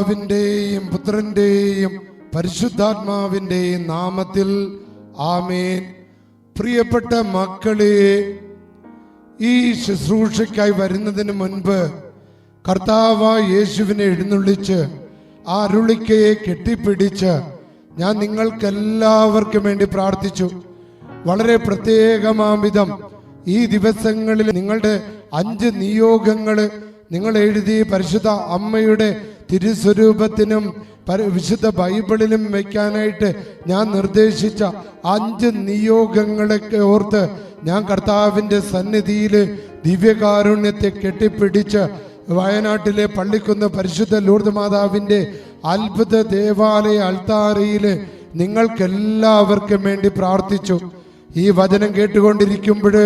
പിതാവിന്റെയും പുത്രന്റെയും പരിശുദ്ധാത്മാവിന്റെയും നാമത്തിൽ ആമേൻ. പ്രിയപ്പെട്ട മക്കളെ ഈ ശുശ്രൂഷയ്ക്കായി വരുന്നതിന് മുൻപ് കർത്താവ യേശുവിനെ എഴുന്നള്ളിച്ച് ആ അരുളിക്കയെ കെട്ടിപ്പിടിച്ച് ഞാൻ നിങ്ങൾക്കെല്ലാവർക്കും വേണ്ടി പ്രാർത്ഥിച്ചു. വളരെ പ്രത്യേകമാവിധം ഈ ദിവസങ്ങളിൽ നിങ്ങളുടെ അഞ്ച് നിയോഗങ്ങൾ നിങ്ങൾ എഴുതി പരിശുദ്ധ അമ്മയുടെ തിരുസ്വരൂപത്തിനും വിശുദ്ധ ബൈബിളിലും വയ്ക്കാനായിട്ട് ഞാൻ നിർദ്ദേശിച്ച അഞ്ച് നിയോഗങ്ങളൊക്കെ ഓർത്ത് ഞാൻ കർത്താവിന്റെ സന്നിധിയിൽ ദിവ്യകാരുണ്യത്തെ കെട്ടിപ്പിടിച്ച് വയനാട്ടിലെ പള്ളിക്കുന്ന് പരിശുദ്ധ ലൂർദ് മാതാവിന്റെ അത്ഭുത ദേവാലയ അൾത്താരയിൽ നിങ്ങൾക്കെല്ലാവർക്കും വേണ്ടി പ്രാർത്ഥിച്ചു. ഈ വചനം കേട്ടുകൊണ്ടിരിക്കുമ്പോൾ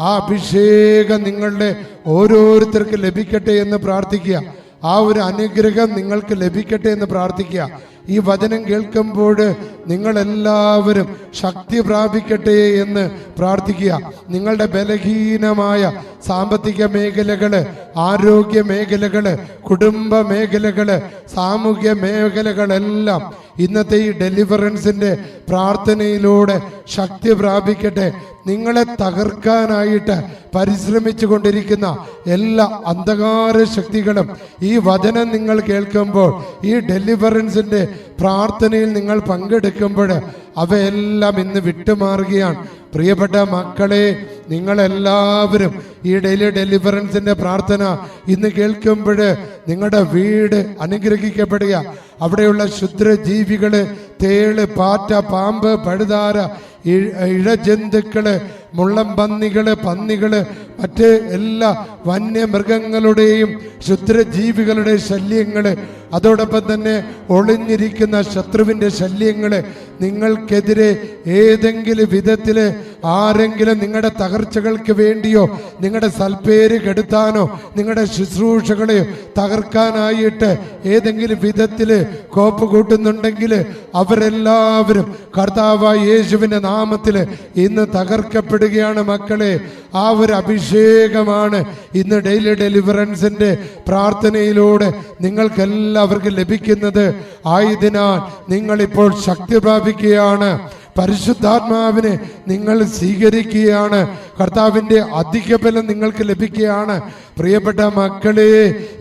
ആ അഭിഷേകം നിങ്ങളുടെ ഓരോരുത്തർക്ക് ലഭിക്കട്ടെ എന്ന് പ്രാർത്ഥിക്കുക. ആ ഒരു അനുഗ്രഹം നിങ്ങൾക്ക് ലഭിക്കട്ടെ എന്ന് പ്രാർത്ഥിക്കുക. ഈ വചനം കേൾക്കുമ്പോൾ നിങ്ങളെല്ലാവരും ശക്തി പ്രാപിക്കട്ടെ എന്ന് പ്രാർത്ഥിക്കുക. നിങ്ങളുടെ ബലഹീനമായ സാമ്പത്തിക മേഖലകൾ ആരോഗ്യ മേഖലകൾ കുടുംബ മേഖലകൾ സാമൂഹ്യ മേഖലകളെല്ലാം ഇന്നത്തെ ഈ ഡെലിവറൻസിന്റെ പ്രാർത്ഥനയിലൂടെ ശക്തി പ്രാപിക്കട്ടെ. നിങ്ങളെ തകർക്കാനായിട്ട് പരിശ്രമിച്ചു കൊണ്ടിരിക്കുന്ന എല്ലാ അന്ധകാര ശക്തികളും ഈ വചനം നിങ്ങൾ കേൾക്കുമ്പോൾ ഈ ഡെലിവറൻസിന്റെ പ്രാർത്ഥനയിൽ നിങ്ങൾ പങ്കെടുക്കുമ്പോൾ അവയെല്ലാം ഇന്ന് വിട്ടുമാറുകയാണ്. പ്രിയപ്പെട്ട മക്കളെ നിങ്ങളെല്ലാവരും ഈ ഡെയിലി ഡെലിവറൻസിന്റെ പ്രാർത്ഥന ഇന്ന് കേൾക്കുമ്പോൾ നിങ്ങളുടെ വീട് അനുഗ്രഹിക്കപ്പെടുക. അവിടെയുള്ള ക്ഷുദ്രജീവികൾ തേൾ പാറ്റ പാമ്പ് പഴുതാര ഇഴ- ഇഴജന്തുക്കൾ മുള്ളം പന്നികൾ പന്നികൾ മറ്റ് എല്ലാ വന്യമൃഗങ്ങളുടെയും ക്ഷുദ്രജീവികളുടെ ശല്യങ്ങൾ അതോടൊപ്പം തന്നെ ഒളിഞ്ഞിരിക്കുന്ന ശത്രുവിന്റെ ശല്യങ്ങളെ നിങ്ങൾക്കെതിരെ ഏതെങ്കിലും വിധത്തിൽ ആരെങ്കിലും നിങ്ങളുടെ തകർച്ചകൾക്ക് വേണ്ടിയോ നിങ്ങളുടെ സൽപ്പേര് കെടുത്താനോ നിങ്ങളുടെ ശുശ്രൂഷകളെ തകർക്കാനായിട്ട് ഏതെങ്കിലും വിധത്തിൽ കോപ്പ് കൂട്ടുന്നുണ്ടെങ്കിൽ അവരെല്ലാവരും കർത്താവായ യേശുവിന്റെ നാമത്തിൽ ഇന്ന് തകർക്കപ്പെടുകയാണ് മക്കളെ. ആ ഒരു അഭിഷേകമാണ് ഇന്ന് ഡെയിലി ഡെലിവറൻസിന്റെ പ്രാർത്ഥനയിലൂടെ നിങ്ങൾക്ക് എല്ലാവർക്കും ലഭിക്കുന്നത് ആയതിനാൽ നിങ്ങൾ ഇപ്പോൾ ശക്തി പ്രാപിക്കുകയാണ്. പരിശുദ്ധാത്മാവിനെ നിങ്ങൾ സ്വീകരിക്കുകയാണ്. കർത്താവിന്റെ അധിക ബലം നിങ്ങൾക്ക് ലഭിക്കുകയാണ്. പ്രിയപ്പെട്ട മക്കളെ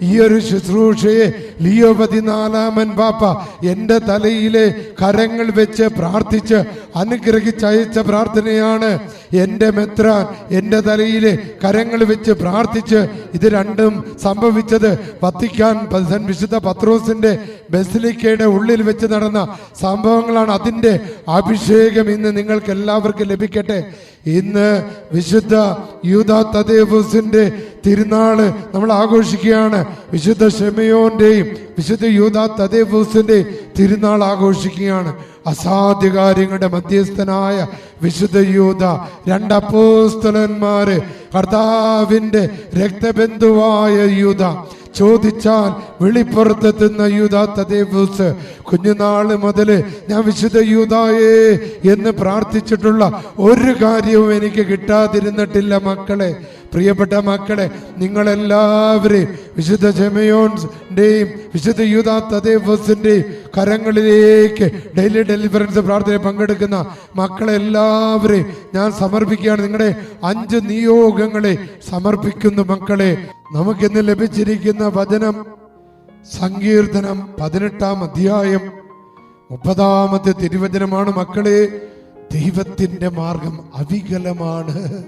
ഈ ഒരു ശുശ്രൂഷയെ ലിയോ പതിനാലാമൻ പാപ്പ എന്റെ തലയിലെ കരങ്ങൾ വെച്ച് പ്രാർത്ഥിച്ച് അനുഗ്രഹിച്ചയച്ച പ്രാർത്ഥനയാണ്. എന്റെ മെത്ര എന്റെ തലയിലെ കരങ്ങൾ വെച്ച് പ്രാർത്ഥിച്ച് ഇത് രണ്ടും സംഭവിച്ചത് വത്തിക്കാൻ വിശുദ്ധ പത്രോസിന്റെ ബസിലിക്കയുടെ ഉള്ളിൽ വെച്ച് നടന്ന സംഭവങ്ങളാണ്. അതിന്റെ അഭിഷേകം ഇന്ന് നിങ്ങൾക്ക് എല്ലാവർക്കും ലഭിക്കട്ടെ. ഇന്ന് വിശുദ്ധ യൂത തദേവസിന്റെ തിരുനാൾ നമ്മൾ ആഘോഷിക്കുകയാണ്. വിശുദ്ധ ഷെമയോന്റെയും വിശുദ്ധ യൂത തദേവസിന്റെ തിരുനാൾ ആഘോഷിക്കുകയാണ്. അസാധ്യ കാര്യങ്ങളുടെ മധ്യസ്ഥനായ വിശുദ്ധ യൂത രണ്ടപ്പോസ്തലന്മാര് കർത്താവിന്റെ രക്തബന്ധുവായ യൂത ചോദിച്ചാൽ വെളിപ്പുറത്തെത്തുന്ന യൂതാ തദേവൂസ് കുഞ്ഞുനാൾ മുതൽ ഞാൻ വിശുദ്ധ യൂതായേ എന്ന് പ്രാർത്ഥിച്ചിട്ടുള്ള ഒരു കാര്യവും എനിക്ക് കിട്ടാതിരുന്നിട്ടില്ല മക്കളെ. പ്രിയപ്പെട്ട മക്കളെ നിങ്ങളെല്ലാവരെയും വിശുദ്ധ ജെമയോൺസിന്റെയും വിശുദ്ധ യൂതാ കരങ്ങളിലേക്ക് ഡെയിലി ഡെലിവറൻസ് പ്രാർത്ഥനയിൽ പങ്കെടുക്കുന്ന മക്കളെല്ലാവരെയും ഞാൻ സമർപ്പിക്കുകയാണ്. നിങ്ങളുടെ അഞ്ച് നിയോഗങ്ങളെ സമർപ്പിക്കുന്നു മക്കളെ. നമുക്കിന്ന് ലഭിച്ചിരിക്കുന്ന വചനം സങ്കീർത്തനം പതിനെട്ടാം അധ്യായം മുപ്പതാമത്തെ തിരുവചനമാണ് മക്കളെ. ദൈവത്തിന്റെ മാർഗം അവികലമാണ്.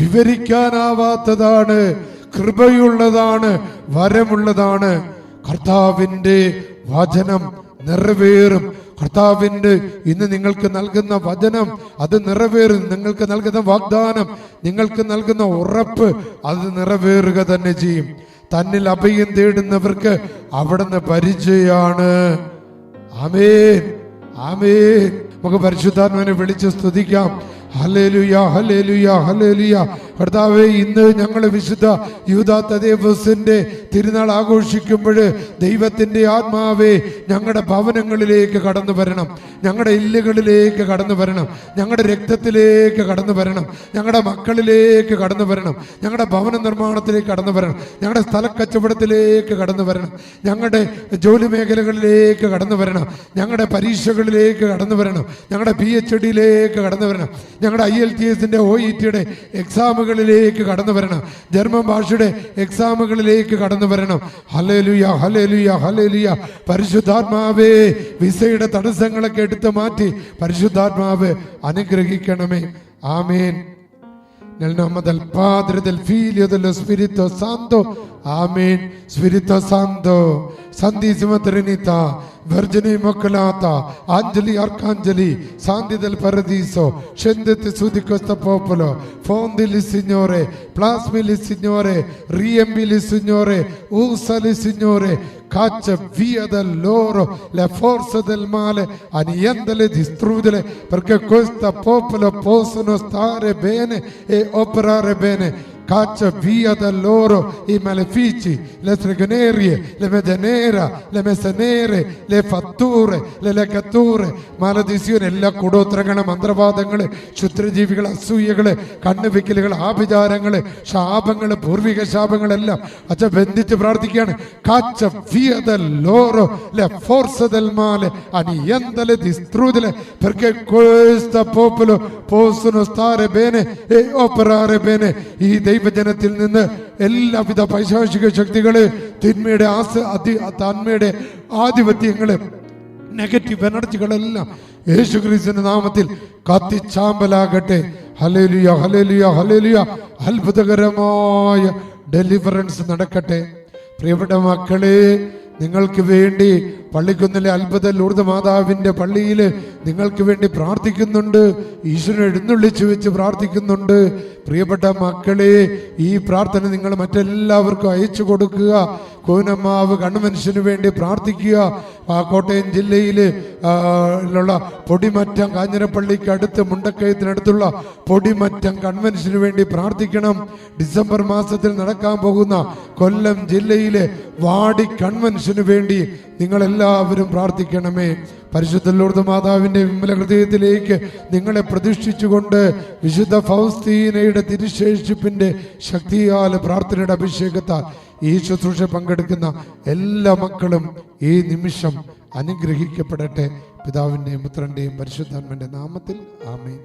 വിവരിക്കാനാവാത്തതാണ് കൃപയുള്ളതാണ് വരമുള്ളതാണ്. കർത്താവിന്റെ വചനം നിറവേറും. കർത്താവിന്റെ ഇന്ന് നിങ്ങൾക്ക് നൽകുന്ന വചനം അത് നിറവേറും. നിങ്ങൾക്ക് നൽകുന്ന വാഗ്ദാനം നിങ്ങൾക്ക് നൽകുന്ന ഉറപ്പ് അത് നിറവേറുക തന്നെ ചെയ്യും. തന്നിൽ അഭയം തേടുന്നവർക്ക് അവിടുന്ന് പരിചയാണ്. ആമേൻ. ആമേൻ. നമുക്ക് പരിശുദ്ധാത്മാവിനെ വിളിച്ച് സ്തുതിക്കാം. കർത്താവെ ഇന്ന് ഞങ്ങൾ വിശുദ്ധ തദേവസിന്റെ തിരുനാൾ ആഘോഷിക്കുമ്പോൾ ദൈവത്തിന്റെ ആത്മാവെ ഞങ്ങളുടെ ഭവനങ്ങളിലേക്ക് കടന്നു വരണം. ഞങ്ങളുടെ ഇല്ലുകളിലേക്ക് കടന്നു വരണം. ഞങ്ങളുടെ രക്തത്തിലേക്ക് കടന്നു വരണം. ഞങ്ങളുടെ മക്കളിലേക്ക് കടന്നു വരണം. ഞങ്ങളുടെ ഭവന നിർമ്മാണത്തിലേക്ക് കടന്നു വരണം. ഞങ്ങളുടെ സ്ഥല കച്ചവടത്തിലേക്ക് കടന്നു വരണം. ഞങ്ങളുടെ ജോലി മേഖലകളിലേക്ക് കടന്നു വരണം. ഞങ്ങളുടെ പരീക്ഷകളിലേക്ക് കടന്നു വരണം. ഞങ്ങളുടെ പി എച്ച് ഡിയിലേക്ക് കടന്നു വരണം. ഞങ്ങളുടെ ഐ എൽ ടി എസിന്റെ ഒ ഇ ടിയുടെ എക്സാമുകളിലേക്ക് കടന്നു വരണം. ജർമ്മൻ ഭാഷയുടെ എക്സാമുകളിലേക്ക് കടന്നു വരണം. ഹലേലുയ ഹലേലുയ ഹലേലുയ പരിശുദ്ധാത്മാവേ വിസയുടെ തടസ്സങ്ങളൊക്കെ എടുത്തു മാറ്റി പരിശുദ്ധാത്മാവ് അനുഗ്രഹിക്കണമേ. ആമേൻ. Nel nome del Padre, del Figlio e dello Spirito Santo. Amen. Spirito Santo, Vergine Immacolata, Angeli, Arcangeli, Santi del Paradiso, scendete su di questo popolo, fondili Signore, plasmili Signore, riempili Signore, usali Signore, caccia via da loro le forze del male, annientale, distruggere, perché questo popolo possano stare bene e operare bene. Caccia via da loro i malefici, le stregonerie, le medie nere, le messe nere, le fatture, le legature, maledizioni, എല്ലാ കൂടോത്രങ്ങൾ മന്ത്രവാദങ്ങൾ ക്ഷുദ്രജീവികൾ അസൂയകൾ കണ്ണുവെക്കലുകൾ ആഭിചാരങ്ങൾ ശാപങ്ങൾ പൂർവിക ശാപങ്ങളെല്ലാം അച്ഛ ബന്ധിച്ച് പ്രാർത്ഥിക്കുകയാണ് കാച്ച വിയത ലോറോ le forze del male annientale distruggere perché questo popolo possono stare bene e operare bene ഈ ദൈവജനത്തിൽ നിന്ന് എല്ലാവിധ പൈശാചിക ശക്തികൾ തിന്മയുടെ ആസ് അതി തന്മയുടെ ആധിപത്യങ്ങൾ നെഗറ്റീവ് എനർജികളെല്ലാം യേശു ക്രിസ്തുവിന്റെ നാമത്തിൽ കത്തിച്ചാമ്പലാകട്ടെ. ഹലേലിയ ഹലേലിയ ഹലേലിയ അത്ഭുതകരമായ ഡെലിവറൻസ് നടക്കട്ടെ. പ്രിയപ്പെട്ട മക്കളെ നിങ്ങൾക്ക് വേണ്ടി പള്ളിക്കുന്നിലെ അത്ഭുത ലൂർദ് മാതാവിന്റെ പള്ളിയിൽ നിങ്ങൾക്ക് വേണ്ടി പ്രാർത്ഥിക്കുന്നുണ്ട്. ഈശ്വരൻ എഴുന്നള്ളിച്ചു വെച്ച് പ്രാർത്ഥിക്കുന്നുണ്ട്. പ്രിയപ്പെട്ട മക്കളെ ഈ പ്രാർത്ഥന നിങ്ങൾ മറ്റെല്ലാവർക്കും അയച്ചു കൊടുക്കുക. കോനമ്മാവ് കണ്ണുമനുഷ്യന് വേണ്ടി പ്രാർത്ഥിക്കുക. കോട്ടയം ജില്ലയിൽ ഉള്ള പൊടിമറ്റം കാഞ്ഞിരപ്പള്ളിക്ക് അടുത്ത് മുണ്ടക്കയത്തിനടുത്തുള്ള പൊടിമറ്റം കൺവെൻഷന് വേണ്ടി പ്രാർത്ഥിക്കണം. ഡിസംബർ മാസത്തിൽ നടക്കാൻ പോകുന്ന കൊല്ലം ജില്ലയിലെ വാടി കൺവെൻഷന് വേണ്ടി നിങ്ങളെല്ലാവരും പ്രാർത്ഥിക്കണമേ. പരിശുദ്ധ ലൂർദ് മാതാവിന്റെ വിമല ഹൃദയത്തിലേക്ക് നിങ്ങളെ പ്രതിഷ്ഠിച്ചുകൊണ്ട് വിശുദ്ധ ഫൗസ്തീനയുടെ തിരുശേഷിപ്പിന്റെ ശക്തിയാൽ പ്രാർത്ഥനയുടെ അഭിഷേകത്താൽ ഈ ശുശ്രൂഷ പങ്കെടുക്കുന്ന എല്ലാ മക്കളും ഈ നിമിഷം അനുഗ്രഹിക്കപ്പെടട്ടെ. പിതാവിന്റെയും പുത്രന്റെയും പരിശുദ്ധാത്മന്റെ നാമത്തിൽ ആമേൻ.